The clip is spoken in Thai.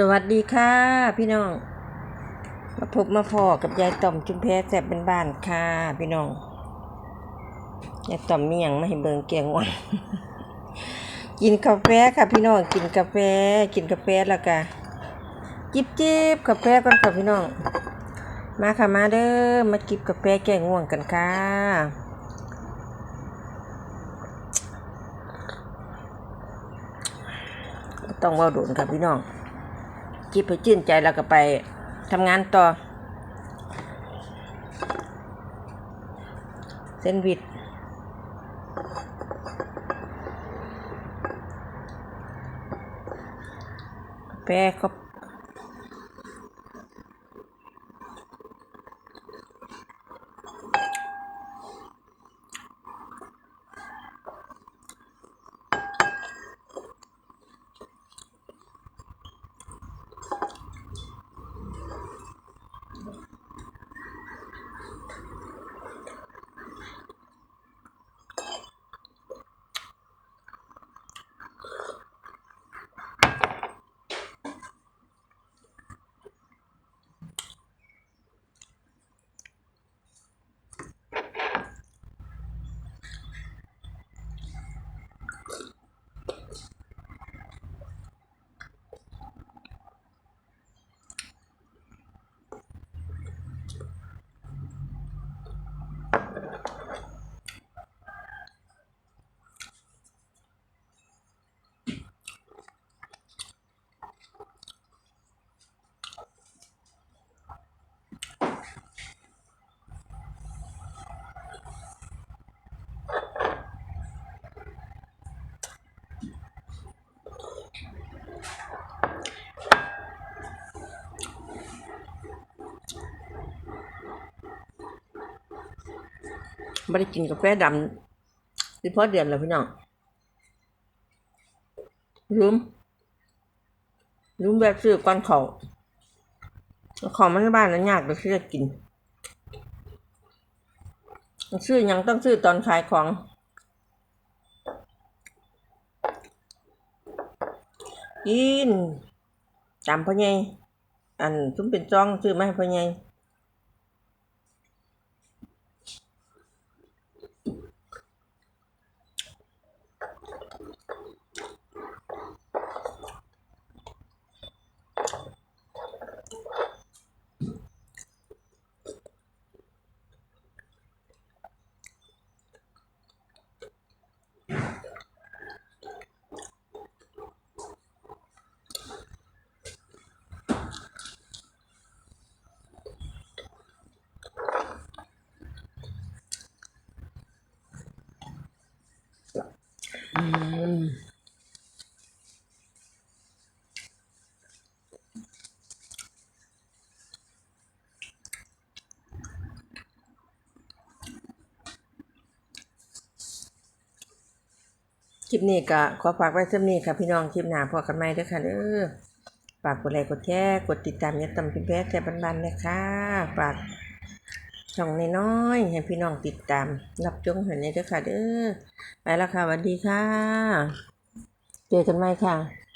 สวัสดีค่ะ พี่น้อง มาพบมาพอกับยายต่อมจุมแพแสบเป็นบ้านค่ะ พี่น้องยายต่อมมีหยังมาให้เบิงเกียงวันกินกาแฟค่ะ พี่น้องกินกาแฟ กินกาแฟแล้วก็จิบจิบกาแฟก่อนค่ะพี่น้อง มาค่ะมาเด้อมาจิบกาแฟแก้ง่วงกันค่ะต้องว่าโดนค่ะพี่น้อง จิบให้ชื่นใจแล้วก็ไปทำงานต่อ เส้นวิดแปรก็ ไม่ได้กินกาแฟดำสิพอเดือนแล้วพี่น้องลืมลืมแบบซื้อก่อนเขาของมันบ้านนั้นยากเลยที่จะกิน ซื้อยังต้องซื้อตอนขายของกินจำพ่อใหญ่อันซุ้มเป็นจ้องซื้อมาให้พ่อใหญ่ คลิปนี้ก็ขอฝากไว้เท่านี้ค่ะพี่น้องคลิปหน้าพอกันใหม่ด้อค่ะเด้อฝากกดไลค์กดแชร์กดติดตามยัดตำพิมพ์แพ้แต่บันๆนะคะฝาก ช่องน้อยๆให้พี่น้องติดตาม รับชมเห็นในเด้อค่ะเด้อไปแล้วค่ะสวัสดีค่ะ เจอกันใหม่ค่ะ